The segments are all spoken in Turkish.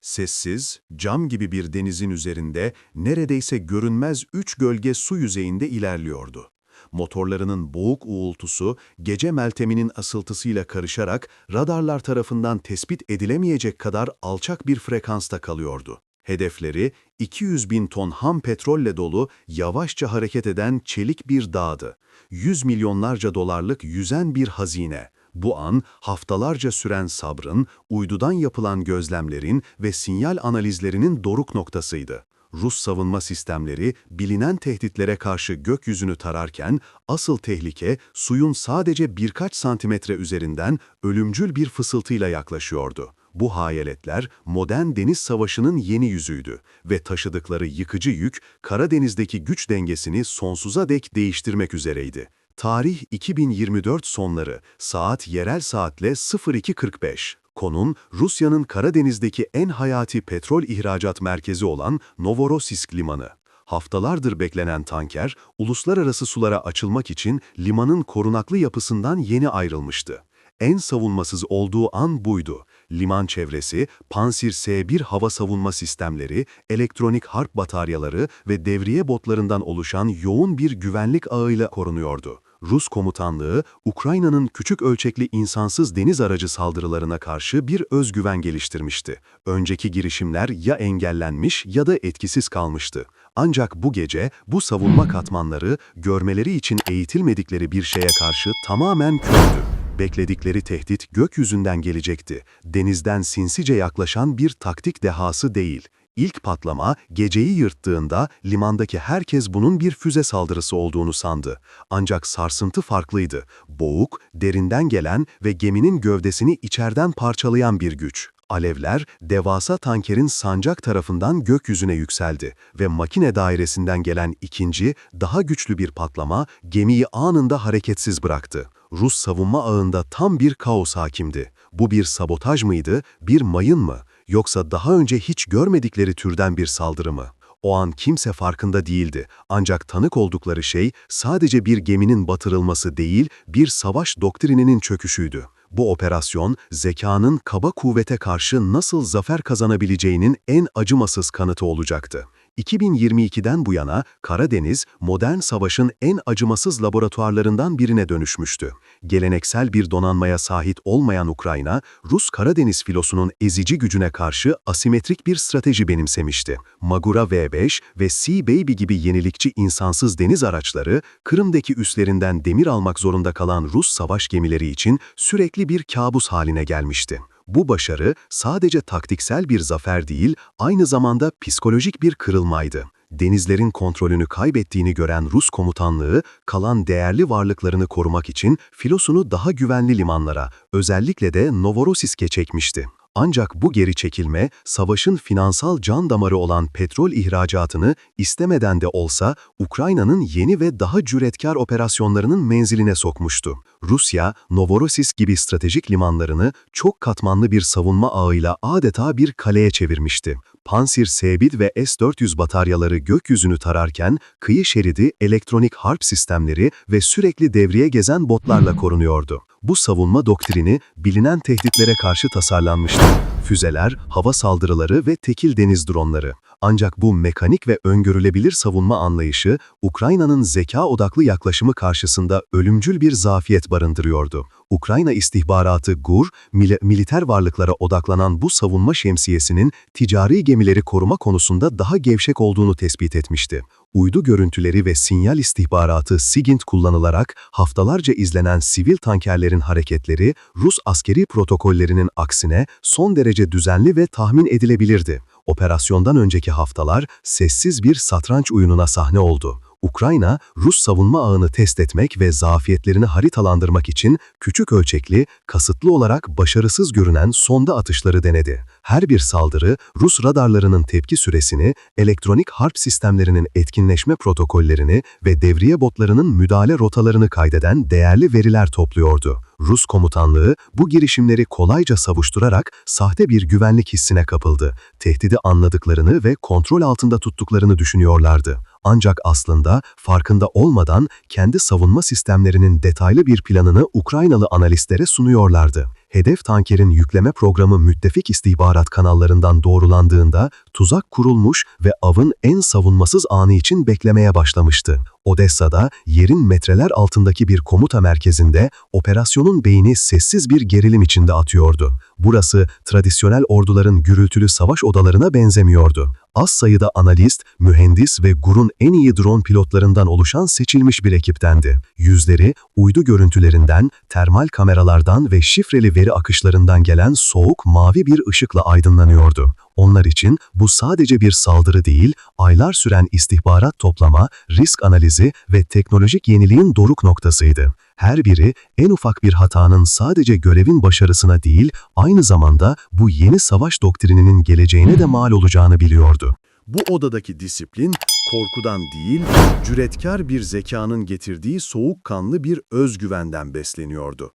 Sessiz, cam gibi bir denizin üzerinde neredeyse görünmez üç gölge su yüzeyinde ilerliyordu. Motorlarının boğuk uğultusu, gece melteminin asıltısıyla karışarak radarlar tarafından tespit edilemeyecek kadar alçak bir frekansta kalıyordu. Hedefleri 200 bin ton ham petrolle dolu, yavaşça hareket eden çelik bir dağdı. 100 milyonlarca dolarlık yüzen bir hazine. Bu an haftalarca süren sabrın, uydudan yapılan gözlemlerin ve sinyal analizlerinin doruk noktasıydı. Rus savunma sistemleri bilinen tehditlere karşı gökyüzünü tararken asıl tehlike suyun sadece birkaç santimetre üzerinden ölümcül bir fısıltıyla yaklaşıyordu. Bu hayaletler modern deniz savaşının yeni yüzüydü ve taşıdıkları yıkıcı yük Karadeniz'deki güç dengesini sonsuza dek değiştirmek üzereydi. Tarih 2024 sonları, saat yerel saatle 02.45. Konun, Rusya'nın Karadeniz'deki en hayati petrol ihracat merkezi olan Novorossiysk Limanı. Haftalardır beklenen tanker, uluslararası sulara açılmak için limanın korunaklı yapısından yeni ayrılmıştı. En savunmasız olduğu an buydu. Liman çevresi, Pansir S-1 hava savunma sistemleri, elektronik harp bataryaları ve devriye botlarından oluşan yoğun bir güvenlik ağıyla korunuyordu. Rus komutanlığı, Ukrayna'nın küçük ölçekli insansız deniz aracı saldırılarına karşı bir özgüven geliştirmişti. Önceki girişimler ya engellenmiş ya da etkisiz kalmıştı. Ancak bu gece bu savunma katmanları görmeleri için eğitilmedikleri bir şeye karşı tamamen kördü. Bekledikleri tehdit gökyüzünden gelecekti. Denizden sinsice yaklaşan bir taktik dehası değil. İlk patlama geceyi yırttığında limandaki herkes bunun bir füze saldırısı olduğunu sandı. Ancak sarsıntı farklıydı. Boğuk, derinden gelen ve geminin gövdesini içerden parçalayan bir güç. Alevler, devasa tankerin sancak tarafından gökyüzüne yükseldi ve makine dairesinden gelen ikinci, daha güçlü bir patlama gemiyi anında hareketsiz bıraktı. Rus savunma ağında tam bir kaos hakimdi. Bu bir sabotaj mıydı, bir mayın mı, yoksa daha önce hiç görmedikleri türden bir saldırı mı? O an kimse farkında değildi. Ancak tanık oldukları şey sadece bir geminin batırılması değil, bir savaş doktrininin çöküşüydü. Bu operasyon, zekanın kaba kuvvete karşı nasıl zafer kazanabileceğinin en acımasız kanıtı olacaktı. 2022'den bu yana Karadeniz, modern savaşın en acımasız laboratuvarlarından birine dönüşmüştü. Geleneksel bir donanmaya sahip olmayan Ukrayna, Rus Karadeniz filosunun ezici gücüne karşı asimetrik bir strateji benimsemişti. Magura V5 ve Sea Baby gibi yenilikçi insansız deniz araçları, Kırım'daki üslerinden demir almak zorunda kalan Rus savaş gemileri için sürekli bir kabus haline gelmişti. Bu başarı sadece taktiksel bir zafer değil, aynı zamanda psikolojik bir kırılmaydı. Denizlerin kontrolünü kaybettiğini gören Rus komutanlığı, kalan değerli varlıklarını korumak için filosunu daha güvenli limanlara, özellikle de Novorossiysk'e çekmişti. Ancak bu geri çekilme, savaşın finansal can damarı olan petrol ihracatını istemeden de olsa Ukrayna'nın yeni ve daha cüretkar operasyonlarının menziline sokmuştu. Rusya, Novorossiysk gibi stratejik limanlarını çok katmanlı bir savunma ağıyla adeta bir kaleye çevirmişti. Pansir S-1 ve S-400 bataryaları gökyüzünü tararken, kıyı şeridi, elektronik harp sistemleri ve sürekli devriye gezen botlarla korunuyordu. Bu savunma doktrini bilinen tehditlere karşı tasarlanmıştı. Füzeler, hava saldırıları ve tekil deniz dronları. Ancak bu mekanik ve öngörülebilir savunma anlayışı, Ukrayna'nın zeka odaklı yaklaşımı karşısında ölümcül bir zafiyet barındırıyordu. Ukrayna istihbaratı GUR, mil militer varlıklara odaklanan bu savunma şemsiyesinin ticari gemileri koruma konusunda daha gevşek olduğunu tespit etmişti. Uydu görüntüleri ve sinyal istihbaratı SIGINT kullanılarak haftalarca izlenen sivil tankerlerin hareketleri Rus askeri protokollerinin aksine son derece düzenli ve tahmin edilebilirdi. Operasyondan önceki haftalar sessiz bir satranç oyununa sahne oldu. Ukrayna, Rus savunma ağını test etmek ve zafiyetlerini haritalandırmak için küçük ölçekli, kasıtlı olarak başarısız görünen sonda atışları denedi. Her bir saldırı, Rus radarlarının tepki süresini, elektronik harp sistemlerinin etkinleşme protokollerini ve devriye botlarının müdahale rotalarını kaydeden değerli veriler topluyordu. Rus komutanlığı bu girişimleri kolayca savuşturarak sahte bir güvenlik hissine kapıldı. Tehdidi anladıklarını ve kontrol altında tuttuklarını düşünüyorlardı. Ancak aslında farkında olmadan kendi savunma sistemlerinin detaylı bir planını Ukraynalı analistlere sunuyorlardı. Hedef tankerin yükleme programı müttefik istihbarat kanallarından doğrulandığında tuzak kurulmuş ve avın en savunmasız anı için beklemeye başlamıştı. Odessa'da yerin metreler altındaki bir komuta merkezinde operasyonun beyni sessiz bir gerilim içinde atıyordu. Burası tradisyonel orduların gürültülü savaş odalarına benzemiyordu. Az sayıda analist, mühendis ve GUR'un en iyi drone pilotlarından oluşan seçilmiş bir ekiptendi. Yüzleri, uydu görüntülerinden, termal kameralardan ve şifreli veri akışlarından gelen soğuk mavi bir ışıkla aydınlanıyordu. Onlar için bu sadece bir saldırı değil, aylar süren istihbarat toplama, risk analizi ve teknolojik yeniliğin doruk noktasıydı. Her biri en ufak bir hatanın sadece görevin başarısına değil, aynı zamanda bu yeni savaş doktrininin geleceğine de mal olacağını biliyordu. Bu odadaki disiplin korkudan değil, cüretkar bir zekanın getirdiği soğukkanlı bir özgüvenden besleniyordu.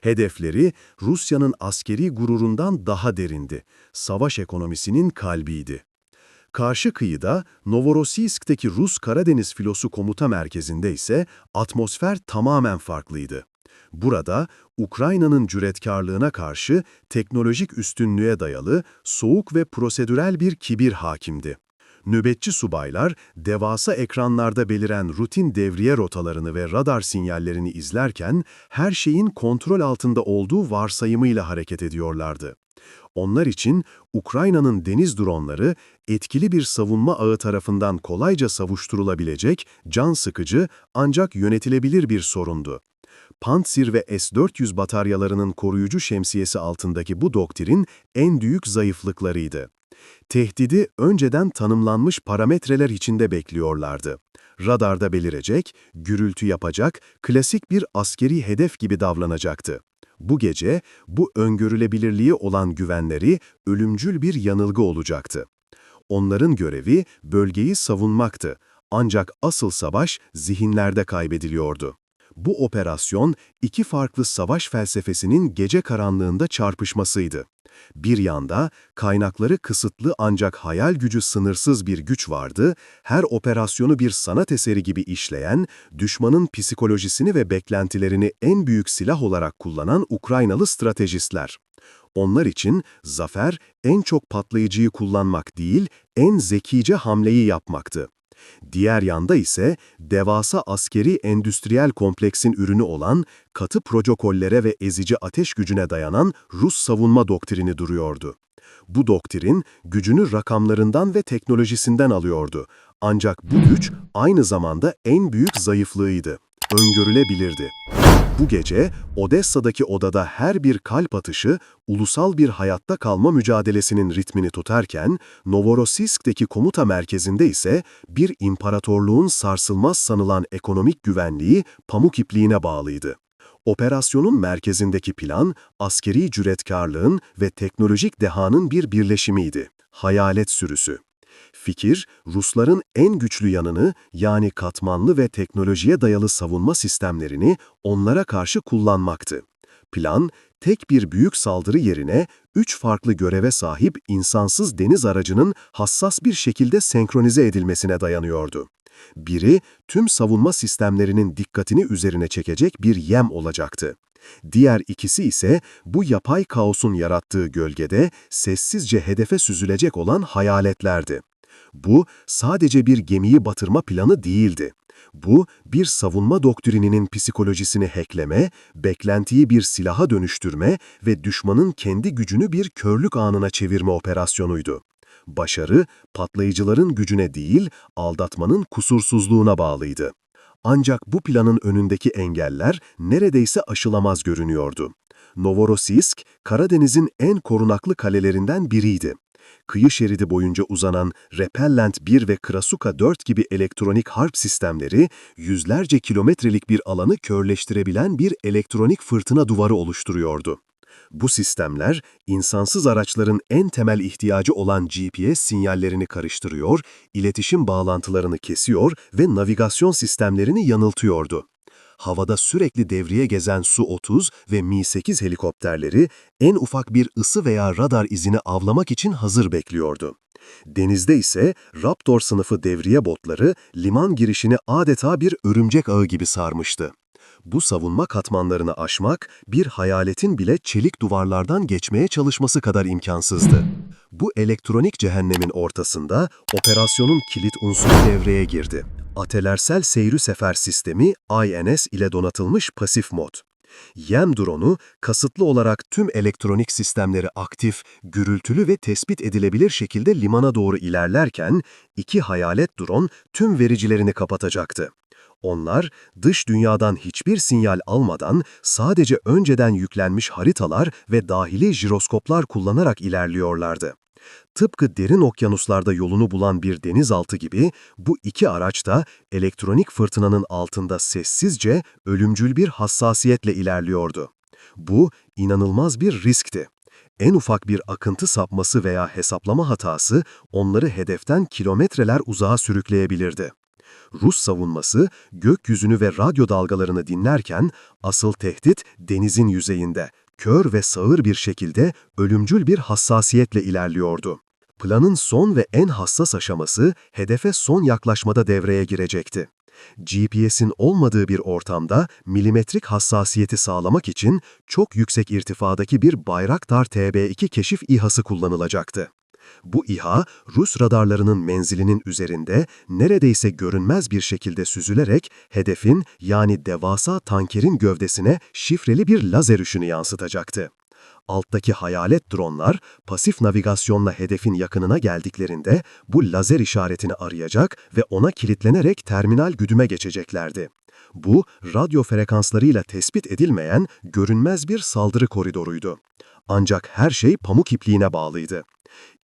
Hedefleri Rusya'nın askeri gururundan daha derindi. Savaş ekonomisinin kalbiydi. Karşı kıyıda Novorossiysk'teki Rus Karadeniz Filosu Komuta Merkezi'nde ise atmosfer tamamen farklıydı. Burada Ukrayna'nın cüretkarlığına karşı teknolojik üstünlüğe dayalı soğuk ve prosedürel bir kibir hakimdi. Nöbetçi subaylar devasa ekranlarda beliren rutin devriye rotalarını ve radar sinyallerini izlerken her şeyin kontrol altında olduğu varsayımıyla hareket ediyorlardı. Onlar için Ukrayna'nın deniz dronları etkili bir savunma ağı tarafından kolayca savuşturulabilecek, can sıkıcı ancak yönetilebilir bir sorundu. Pantsir ve S-400 bataryalarının koruyucu şemsiyesi altındaki bu doktrin en büyük zayıflıklarıydı. Tehdidi önceden tanımlanmış parametreler içinde bekliyorlardı. Radarda belirecek, gürültü yapacak, klasik bir askeri hedef gibi davranacaktı. Bu gece bu öngörülebilirliği olan güvenleri ölümcül bir yanılgı olacaktı. Onların görevi bölgeyi savunmaktı. Ancak asıl savaş zihinlerde kaybediliyordu. Bu operasyon iki farklı savaş felsefesinin gece karanlığında çarpışmasıydı. Bir yanda kaynakları kısıtlı ancak hayal gücü sınırsız bir güç vardı, her operasyonu bir sanat eseri gibi işleyen, düşmanın psikolojisini ve beklentilerini en büyük silah olarak kullanan Ukraynalı stratejistler. Onlar için zafer en çok patlayıcıyı kullanmak değil, en zekice hamleyi yapmaktı. Diğer yanda ise devasa askeri endüstriyel kompleksin ürünü olan katı protokollere ve ezici ateş gücüne dayanan Rus savunma doktrini duruyordu. Bu doktrin gücünü rakamlarından ve teknolojisinden alıyordu. Ancak bu güç aynı zamanda en büyük zayıflığıydı. Öngörülebilirdi. Bu gece Odessa'daki odada her bir kalp atışı ulusal bir hayatta kalma mücadelesinin ritmini tutarken Novorossiysk'teki komuta merkezinde ise bir imparatorluğun sarsılmaz sanılan ekonomik güvenliği pamuk ipliğine bağlıydı. Operasyonun merkezindeki plan, askeri cüretkarlığın ve teknolojik dehanın bir birleşimiydi. Hayalet sürüsü. Fikir, Rusların en güçlü yanını yani katmanlı ve teknolojiye dayalı savunma sistemlerini onlara karşı kullanmaktı. Plan, tek bir büyük saldırı yerine üç farklı göreve sahip insansız deniz aracının hassas bir şekilde senkronize edilmesine dayanıyordu. Biri, tüm savunma sistemlerinin dikkatini üzerine çekecek bir yem olacaktı. Diğer ikisi ise bu yapay kaosun yarattığı gölgede sessizce hedefe süzülecek olan hayaletlerdi. Bu sadece bir gemiyi batırma planı değildi. Bu, bir savunma doktrininin psikolojisini hackleme, beklentiyi bir silaha dönüştürme ve düşmanın kendi gücünü bir körlük anına çevirme operasyonuydu. Başarı, patlayıcıların gücüne değil, aldatmanın kusursuzluğuna bağlıydı. Ancak bu planın önündeki engeller neredeyse aşılamaz görünüyordu. Novorossiysk, Karadeniz'in en korunaklı kalelerinden biriydi kıyı şeridi boyunca uzanan Repellent 1 ve Krasuka 4 gibi elektronik harp sistemleri, yüzlerce kilometrelik bir alanı körleştirebilen bir elektronik fırtına duvarı oluşturuyordu. Bu sistemler, insansız araçların en temel ihtiyacı olan GPS sinyallerini karıştırıyor, iletişim bağlantılarını kesiyor ve navigasyon sistemlerini yanıltıyordu havada sürekli devriye gezen Su-30 ve Mi-8 helikopterleri en ufak bir ısı veya radar izini avlamak için hazır bekliyordu. Denizde ise Raptor sınıfı devriye botları liman girişini adeta bir örümcek ağı gibi sarmıştı. Bu savunma katmanlarını aşmak, bir hayaletin bile çelik duvarlardan geçmeye çalışması kadar imkansızdı. Bu elektronik cehennemin ortasında operasyonun kilit unsuru devreye girdi. Atelersel Seyri Sefer Sistemi INS ile donatılmış pasif mod. YEM drone'u kasıtlı olarak tüm elektronik sistemleri aktif, gürültülü ve tespit edilebilir şekilde limana doğru ilerlerken iki hayalet drone tüm vericilerini kapatacaktı. Onlar dış dünyadan hiçbir sinyal almadan sadece önceden yüklenmiş haritalar ve dahili jiroskoplar kullanarak ilerliyorlardı. Tıpkı derin okyanuslarda yolunu bulan bir denizaltı gibi bu iki araç da elektronik fırtınanın altında sessizce, ölümcül bir hassasiyetle ilerliyordu. Bu inanılmaz bir riskti. En ufak bir akıntı sapması veya hesaplama hatası onları hedeften kilometreler uzağa sürükleyebilirdi. Rus savunması gökyüzünü ve radyo dalgalarını dinlerken asıl tehdit denizin yüzeyinde, kör ve sağır bir şekilde ölümcül bir hassasiyetle ilerliyordu. Planın son ve en hassas aşaması hedefe son yaklaşmada devreye girecekti. GPS'in olmadığı bir ortamda milimetrik hassasiyeti sağlamak için çok yüksek irtifadaki bir Bayraktar TB2 keşif İHA'sı kullanılacaktı. Bu İHA, Rus radarlarının menzilinin üzerinde neredeyse görünmez bir şekilde süzülerek hedefin yani devasa tankerin gövdesine şifreli bir lazer ışını yansıtacaktı. Alttaki hayalet dronlar pasif navigasyonla hedefin yakınına geldiklerinde bu lazer işaretini arayacak ve ona kilitlenerek terminal güdüme geçeceklerdi. Bu, radyo frekanslarıyla tespit edilmeyen görünmez bir saldırı koridoruydu. Ancak her şey pamuk ipliğine bağlıydı.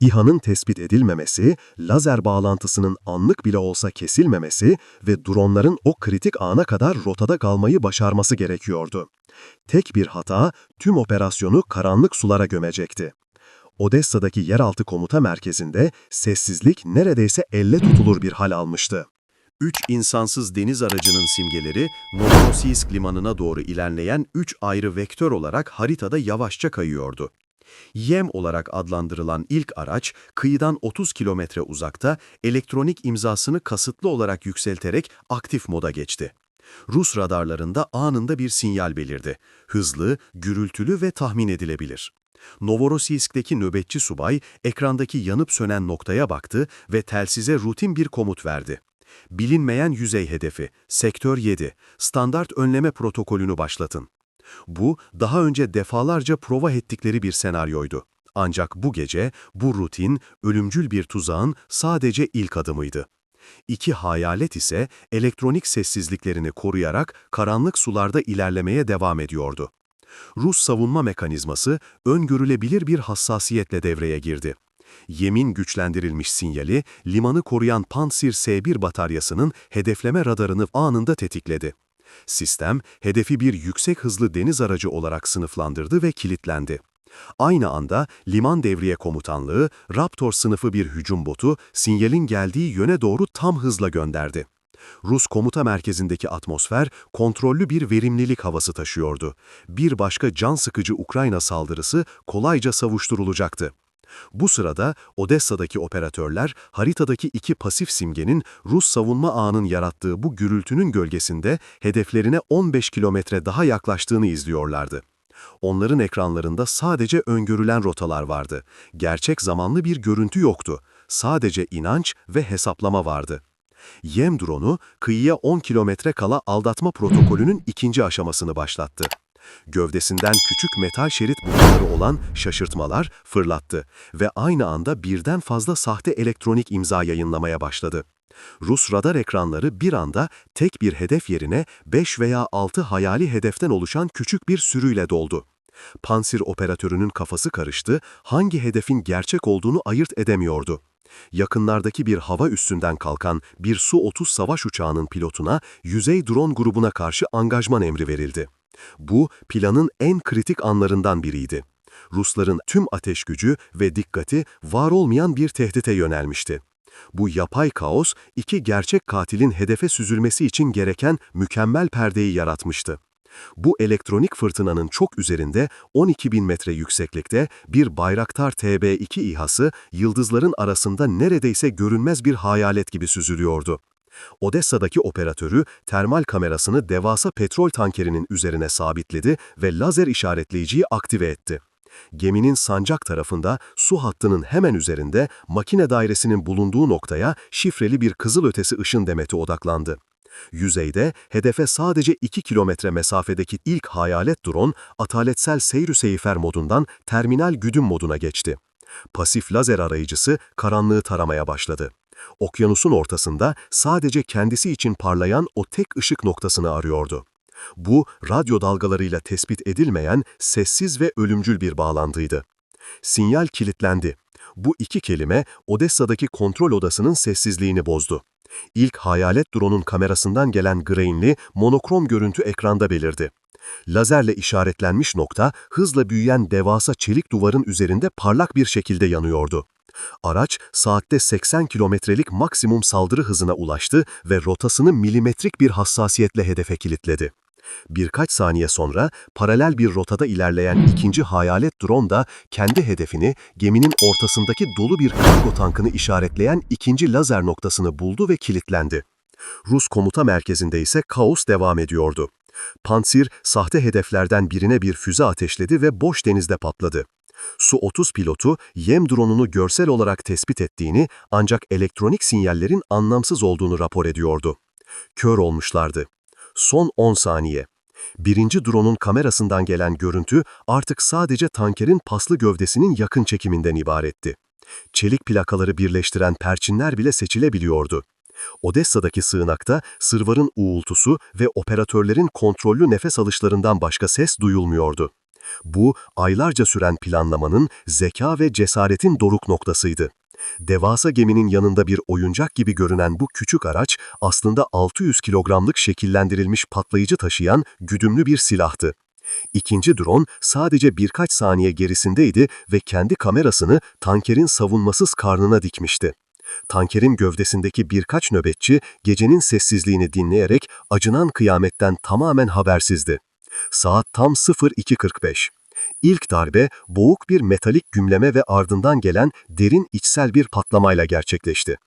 İHA'nın tespit edilmemesi, lazer bağlantısının anlık bile olsa kesilmemesi ve dronların o kritik ana kadar rotada kalmayı başarması gerekiyordu. Tek bir hata tüm operasyonu karanlık sulara gömecekti. Odessa'daki yeraltı komuta merkezinde sessizlik neredeyse elle tutulur bir hal almıştı. Üç insansız deniz aracının simgeleri Novorossiysk limanına doğru ilerleyen üç ayrı vektör olarak haritada yavaşça kayıyordu. Yem olarak adlandırılan ilk araç, kıyıdan 30 kilometre uzakta elektronik imzasını kasıtlı olarak yükselterek aktif moda geçti. Rus radarlarında anında bir sinyal belirdi. Hızlı, gürültülü ve tahmin edilebilir. Novorossiysk'teki nöbetçi subay ekrandaki yanıp sönen noktaya baktı ve telsize rutin bir komut verdi. Bilinmeyen yüzey hedefi, Sektör 7, standart önleme protokolünü başlatın. Bu, daha önce defalarca prova ettikleri bir senaryoydu. Ancak bu gece, bu rutin, ölümcül bir tuzağın sadece ilk adımıydı. İki hayalet ise elektronik sessizliklerini koruyarak karanlık sularda ilerlemeye devam ediyordu. Rus savunma mekanizması öngörülebilir bir hassasiyetle devreye girdi. Yemin güçlendirilmiş sinyali, limanı koruyan Pantsir S-1 bataryasının hedefleme radarını anında tetikledi. Sistem, hedefi bir yüksek hızlı deniz aracı olarak sınıflandırdı ve kilitlendi. Aynı anda liman devriye komutanlığı, Raptor sınıfı bir hücum botu sinyalin geldiği yöne doğru tam hızla gönderdi. Rus komuta merkezindeki atmosfer kontrollü bir verimlilik havası taşıyordu. Bir başka can sıkıcı Ukrayna saldırısı kolayca savuşturulacaktı. Bu sırada Odessa'daki operatörler haritadaki iki pasif simgenin Rus savunma ağının yarattığı bu gürültünün gölgesinde hedeflerine 15 kilometre daha yaklaştığını izliyorlardı. Onların ekranlarında sadece öngörülen rotalar vardı. Gerçek zamanlı bir görüntü yoktu. Sadece inanç ve hesaplama vardı. Yem drone'u kıyıya 10 kilometre kala aldatma protokolünün ikinci aşamasını başlattı. Gövdesinden küçük metal şerit bulutları olan şaşırtmalar fırlattı ve aynı anda birden fazla sahte elektronik imza yayınlamaya başladı. Rus radar ekranları bir anda tek bir hedef yerine 5 veya 6 hayali hedeften oluşan küçük bir sürüyle doldu. Pansir operatörünün kafası karıştı, hangi hedefin gerçek olduğunu ayırt edemiyordu. Yakınlardaki bir hava üstünden kalkan bir Su-30 savaş uçağının pilotuna yüzey drone grubuna karşı angajman emri verildi. Bu, planın en kritik anlarından biriydi. Rusların tüm ateş gücü ve dikkati var olmayan bir tehdite yönelmişti. Bu yapay kaos, iki gerçek katilin hedefe süzülmesi için gereken mükemmel perdeyi yaratmıştı. Bu elektronik fırtınanın çok üzerinde 12 bin metre yükseklikte bir Bayraktar TB2 İHA'sı yıldızların arasında neredeyse görünmez bir hayalet gibi süzülüyordu. Odessa'daki operatörü termal kamerasını devasa petrol tankerinin üzerine sabitledi ve lazer işaretleyiciyi aktive etti. Geminin sancak tarafında su hattının hemen üzerinde makine dairesinin bulunduğu noktaya şifreli bir kızılötesi ışın demeti odaklandı. Yüzeyde hedefe sadece 2 kilometre mesafedeki ilk hayalet drone ataletsel seyr seyfer modundan terminal güdüm moduna geçti. Pasif lazer arayıcısı karanlığı taramaya başladı. Okyanusun ortasında sadece kendisi için parlayan o tek ışık noktasını arıyordu. Bu, radyo dalgalarıyla tespit edilmeyen, sessiz ve ölümcül bir bağlantıydı. Sinyal kilitlendi. Bu iki kelime Odessa'daki kontrol odasının sessizliğini bozdu. İlk hayalet drone'un kamerasından gelen grainli, monokrom görüntü ekranda belirdi. Lazerle işaretlenmiş nokta, hızla büyüyen devasa çelik duvarın üzerinde parlak bir şekilde yanıyordu. Araç, saatte 80 kilometrelik maksimum saldırı hızına ulaştı ve rotasını milimetrik bir hassasiyetle hedefe kilitledi. Birkaç saniye sonra paralel bir rotada ilerleyen ikinci hayalet drone da kendi hedefini geminin ortasındaki dolu bir kargo tankını işaretleyen ikinci lazer noktasını buldu ve kilitlendi. Rus komuta merkezinde ise kaos devam ediyordu. Pansir, sahte hedeflerden birine bir füze ateşledi ve boş denizde patladı. Su-30 pilotu yem dronunu görsel olarak tespit ettiğini ancak elektronik sinyallerin anlamsız olduğunu rapor ediyordu. Kör olmuşlardı. Son 10 saniye. Birinci drone'un kamerasından gelen görüntü artık sadece tankerin paslı gövdesinin yakın çekiminden ibaretti. Çelik plakaları birleştiren perçinler bile seçilebiliyordu. Odessa'daki sığınakta sırvarın uğultusu ve operatörlerin kontrollü nefes alışlarından başka ses duyulmuyordu. Bu, aylarca süren planlamanın, zeka ve cesaretin doruk noktasıydı. Devasa geminin yanında bir oyuncak gibi görünen bu küçük araç aslında 600 kilogramlık şekillendirilmiş patlayıcı taşıyan güdümlü bir silahtı. İkinci drone sadece birkaç saniye gerisindeydi ve kendi kamerasını tankerin savunmasız karnına dikmişti. Tankerin gövdesindeki birkaç nöbetçi gecenin sessizliğini dinleyerek acınan kıyametten tamamen habersizdi. Saat tam 02.45. İlk darbe boğuk bir metalik gümleme ve ardından gelen derin içsel bir patlamayla gerçekleşti.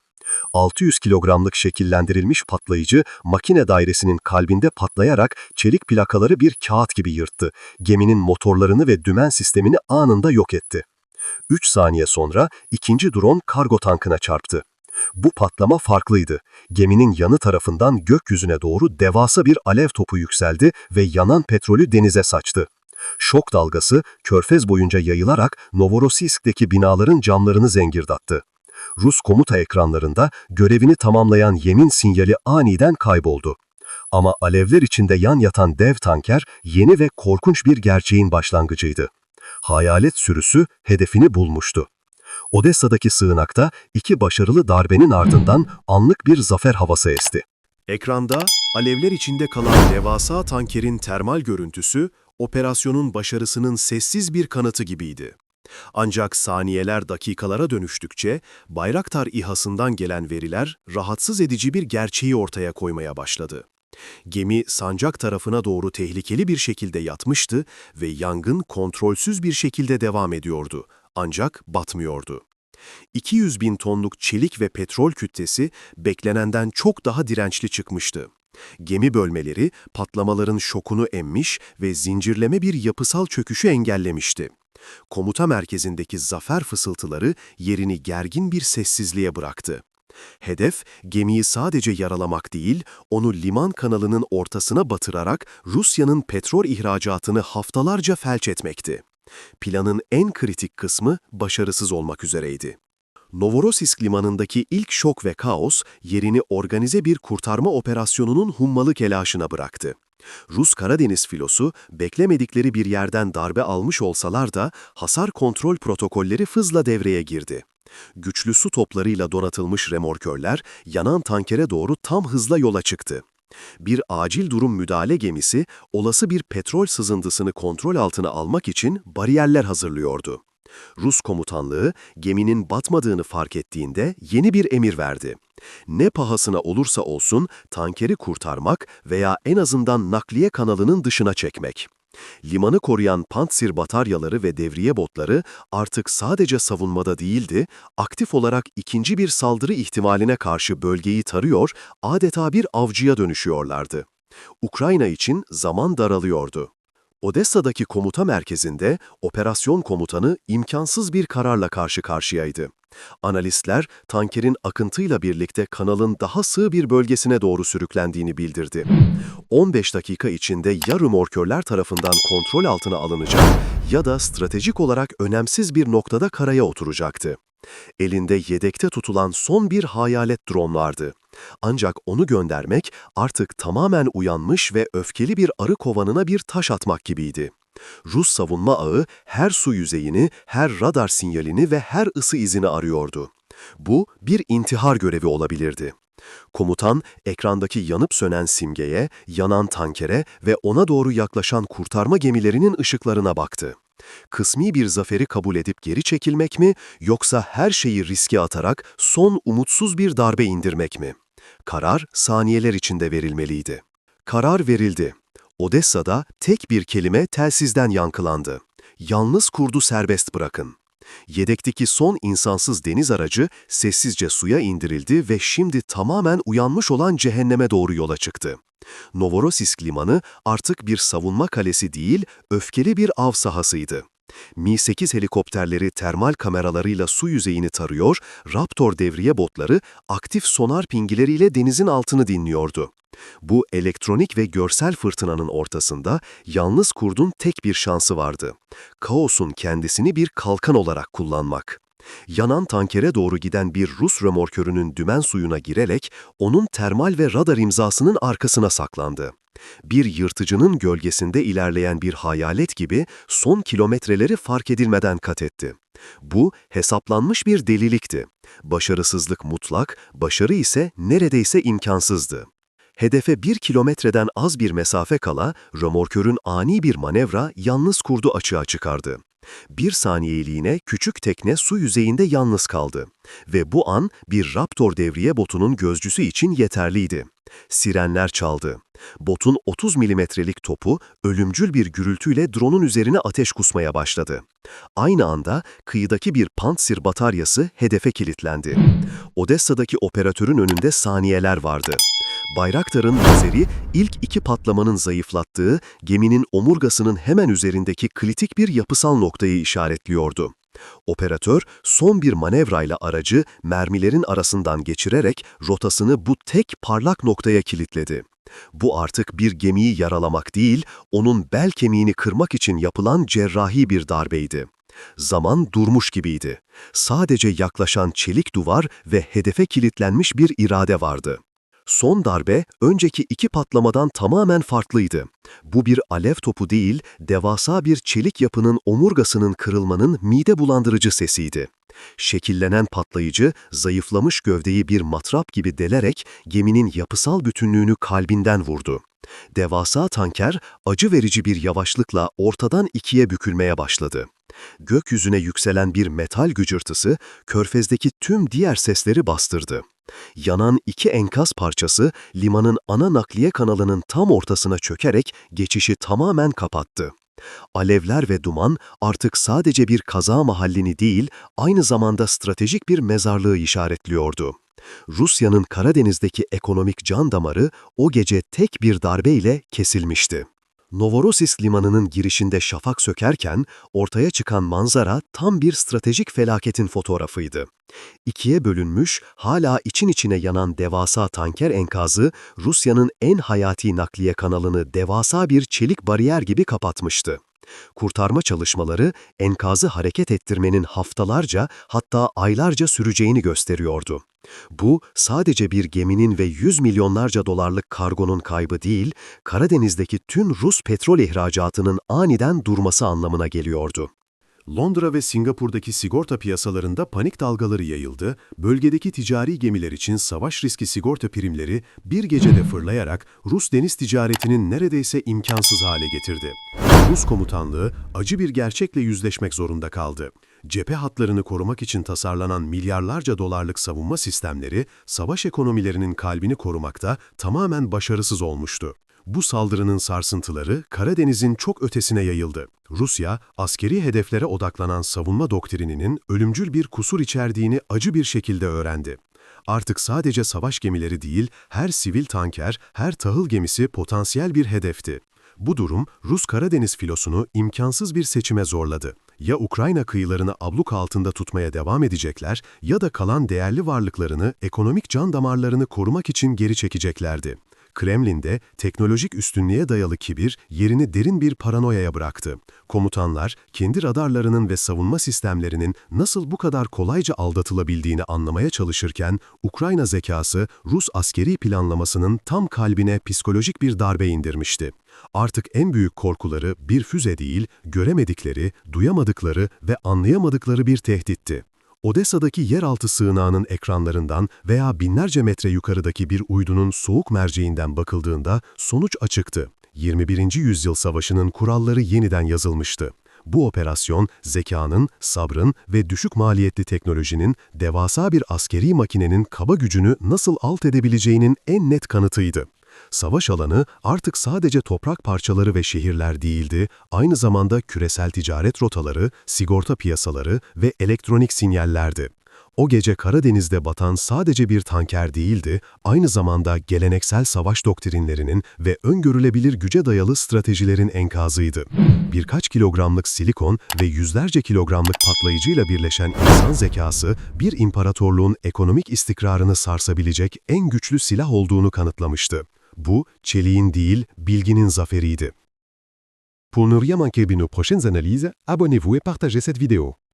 600 kilogramlık şekillendirilmiş patlayıcı makine dairesinin kalbinde patlayarak çelik plakaları bir kağıt gibi yırttı. Geminin motorlarını ve dümen sistemini anında yok etti. 3 saniye sonra ikinci drone kargo tankına çarptı. Bu patlama farklıydı. Geminin yanı tarafından gökyüzüne doğru devasa bir alev topu yükseldi ve yanan petrolü denize saçtı. Şok dalgası körfez boyunca yayılarak Novorossiysk'teki binaların camlarını zengirdattı. Rus komuta ekranlarında görevini tamamlayan yemin sinyali aniden kayboldu. Ama alevler içinde yan yatan dev tanker yeni ve korkunç bir gerçeğin başlangıcıydı. Hayalet sürüsü hedefini bulmuştu. Odessa'daki sığınakta iki başarılı darbenin ardından anlık bir zafer havası esti. Ekranda alevler içinde kalan devasa tankerin termal görüntüsü operasyonun başarısının sessiz bir kanıtı gibiydi. Ancak saniyeler dakikalara dönüştükçe Bayraktar İHA'sından gelen veriler rahatsız edici bir gerçeği ortaya koymaya başladı. Gemi sancak tarafına doğru tehlikeli bir şekilde yatmıştı ve yangın kontrolsüz bir şekilde devam ediyordu ancak batmıyordu. 200 bin tonluk çelik ve petrol kütlesi beklenenden çok daha dirençli çıkmıştı. Gemi bölmeleri patlamaların şokunu emmiş ve zincirleme bir yapısal çöküşü engellemişti. Komuta merkezindeki zafer fısıltıları yerini gergin bir sessizliğe bıraktı. Hedef, gemiyi sadece yaralamak değil, onu liman kanalının ortasına batırarak Rusya'nın petrol ihracatını haftalarca felç etmekti. Planın en kritik kısmı başarısız olmak üzereydi. Novorossiysk limanındaki ilk şok ve kaos yerini organize bir kurtarma operasyonunun hummalı kelaşına bıraktı. Rus Karadeniz filosu beklemedikleri bir yerden darbe almış olsalar da hasar kontrol protokolleri hızla devreye girdi. Güçlü su toplarıyla donatılmış remorkörler yanan tankere doğru tam hızla yola çıktı. Bir acil durum müdahale gemisi olası bir petrol sızıntısını kontrol altına almak için bariyerler hazırlıyordu. Rus komutanlığı geminin batmadığını fark ettiğinde yeni bir emir verdi. Ne pahasına olursa olsun tankeri kurtarmak veya en azından nakliye kanalının dışına çekmek. Limanı koruyan Pantsir bataryaları ve devriye botları artık sadece savunmada değildi, aktif olarak ikinci bir saldırı ihtimaline karşı bölgeyi tarıyor, adeta bir avcıya dönüşüyorlardı. Ukrayna için zaman daralıyordu. Odessa'daki komuta merkezinde operasyon komutanı imkansız bir kararla karşı karşıyaydı. Analistler tankerin akıntıyla birlikte kanalın daha sığ bir bölgesine doğru sürüklendiğini bildirdi. 15 dakika içinde ya römorkörler tarafından kontrol altına alınacak ya da stratejik olarak önemsiz bir noktada karaya oturacaktı. Elinde yedekte tutulan son bir hayalet drone vardı. Ancak onu göndermek artık tamamen uyanmış ve öfkeli bir arı kovanına bir taş atmak gibiydi. Rus savunma ağı her su yüzeyini, her radar sinyalini ve her ısı izini arıyordu. Bu bir intihar görevi olabilirdi. Komutan ekrandaki yanıp sönen simgeye, yanan tankere ve ona doğru yaklaşan kurtarma gemilerinin ışıklarına baktı. Kısmi bir zaferi kabul edip geri çekilmek mi yoksa her şeyi riske atarak son umutsuz bir darbe indirmek mi? Karar saniyeler içinde verilmeliydi. Karar verildi. Odessa'da tek bir kelime telsizden yankılandı. Yalnız kurdu serbest bırakın. Yedekteki son insansız deniz aracı sessizce suya indirildi ve şimdi tamamen uyanmış olan cehenneme doğru yola çıktı. Novorossiysk limanı artık bir savunma kalesi değil, öfkeli bir av sahasıydı. Mi-8 helikopterleri termal kameralarıyla su yüzeyini tarıyor, Raptor devriye botları aktif sonar pingileriyle denizin altını dinliyordu. Bu elektronik ve görsel fırtınanın ortasında yalnız kurdun tek bir şansı vardı. Kaosun kendisini bir kalkan olarak kullanmak. Yanan tankere doğru giden bir Rus römorkörünün dümen suyuna girerek onun termal ve radar imzasının arkasına saklandı. Bir yırtıcının gölgesinde ilerleyen bir hayalet gibi son kilometreleri fark edilmeden kat etti. Bu hesaplanmış bir delilikti. Başarısızlık mutlak, başarı ise neredeyse imkansızdı. Hedefe bir kilometreden az bir mesafe kala römorkörün ani bir manevra yalnız kurdu açığa çıkardı. Bir saniyeliğine küçük tekne su yüzeyinde yalnız kaldı ve bu an bir Raptor devriye botunun gözcüsü için yeterliydi. Sirenler çaldı. Botun 30 milimetrelik topu ölümcül bir gürültüyle dronun üzerine ateş kusmaya başladı. Aynı anda kıyıdaki bir Pantsir bataryası hedefe kilitlendi. Odessa'daki operatörün önünde saniyeler vardı. Bayraktar'ın lazeri ilk iki patlamanın zayıflattığı geminin omurgasının hemen üzerindeki kritik bir yapısal noktayı işaretliyordu. Operatör son bir manevrayla aracı mermilerin arasından geçirerek rotasını bu tek parlak noktaya kilitledi. Bu artık bir gemiyi yaralamak değil, onun bel kemiğini kırmak için yapılan cerrahi bir darbeydi. Zaman durmuş gibiydi. Sadece yaklaşan çelik duvar ve hedefe kilitlenmiş bir irade vardı. Son darbe önceki iki patlamadan tamamen farklıydı. Bu bir alev topu değil, devasa bir çelik yapının omurgasının kırılmanın mide bulandırıcı sesiydi. Şekillenen patlayıcı, zayıflamış gövdeyi bir matrap gibi delerek geminin yapısal bütünlüğünü kalbinden vurdu. Devasa tanker acı verici bir yavaşlıkla ortadan ikiye bükülmeye başladı. Gökyüzüne yükselen bir metal gücürtısı, körfezdeki tüm diğer sesleri bastırdı. Yanan iki enkaz parçası limanın ana nakliye kanalının tam ortasına çökerek geçişi tamamen kapattı. Alevler ve duman artık sadece bir kaza mahallini değil, aynı zamanda stratejik bir mezarlığı işaretliyordu. Rusya'nın Karadeniz'deki ekonomik can damarı o gece tek bir darbeyle kesilmişti. Novorossiysk limanının girişinde şafak sökerken ortaya çıkan manzara tam bir stratejik felaketin fotoğrafıydı. İkiye bölünmüş, hala için içine yanan devasa tanker enkazı Rusya'nın en hayati nakliye kanalını devasa bir çelik bariyer gibi kapatmıştı. Kurtarma çalışmaları enkazı hareket ettirmenin haftalarca hatta aylarca süreceğini gösteriyordu. Bu sadece bir geminin ve yüz milyonlarca dolarlık kargonun kaybı değil, Karadeniz'deki tüm Rus petrol ihracatının aniden durması anlamına geliyordu. Londra ve Singapur'daki sigorta piyasalarında panik dalgaları yayıldı, bölgedeki ticari gemiler için savaş riski sigorta primleri bir gecede fırlayarak Rus deniz ticaretinin neredeyse imkansız hale getirdi. Rus komutanlığı acı bir gerçekle yüzleşmek zorunda kaldı. Cephe hatlarını korumak için tasarlanan milyarlarca dolarlık savunma sistemleri, savaş ekonomilerinin kalbini korumakta tamamen başarısız olmuştu. Bu saldırının sarsıntıları Karadeniz'in çok ötesine yayıldı. Rusya, askeri hedeflere odaklanan savunma doktrininin ölümcül bir kusur içerdiğini acı bir şekilde öğrendi. Artık sadece savaş gemileri değil, her sivil tanker, her tahıl gemisi potansiyel bir hedefti. Bu durum Rus Karadeniz filosunu imkansız bir seçime zorladı. Ya Ukrayna kıyılarını abluk altında tutmaya devam edecekler ya da kalan değerli varlıklarını, ekonomik can damarlarını korumak için geri çekeceklerdi. Kremlin'de teknolojik üstünlüğe dayalı kibir yerini derin bir paranoyaya bıraktı. Komutanlar kendi radarlarının ve savunma sistemlerinin nasıl bu kadar kolayca aldatılabildiğini anlamaya çalışırken Ukrayna zekası Rus askeri planlamasının tam kalbine psikolojik bir darbe indirmişti. Artık en büyük korkuları bir füze değil, göremedikleri, duyamadıkları ve anlayamadıkları bir tehditti. Odessa'daki yeraltı sığınağının ekranlarından veya binlerce metre yukarıdaki bir uydunun soğuk merceğinden bakıldığında sonuç açıktı. 21. yüzyıl savaşının kuralları yeniden yazılmıştı. Bu operasyon, zekanın, sabrın ve düşük maliyetli teknolojinin devasa bir askeri makinenin kaba gücünü nasıl alt edebileceğinin en net kanıtıydı. Savaş alanı artık sadece toprak parçaları ve şehirler değildi, aynı zamanda küresel ticaret rotaları, sigorta piyasaları ve elektronik sinyallerdi. O gece Karadeniz'de batan sadece bir tanker değildi, aynı zamanda geleneksel savaş doktrinlerinin ve öngörülebilir güce dayalı stratejilerin enkazıydı. Birkaç kilogramlık silikon ve yüzlerce kilogramlık patlayıcıyla birleşen insan zekası, bir imparatorluğun ekonomik istikrarını sarsabilecek en güçlü silah olduğunu kanıtlamıştı. Bu, çeliğin değil, bilginin zaferiydi. Pour ne rien manquer de nos prochaines analyses, abonnez-vous et partagez cette vidéo.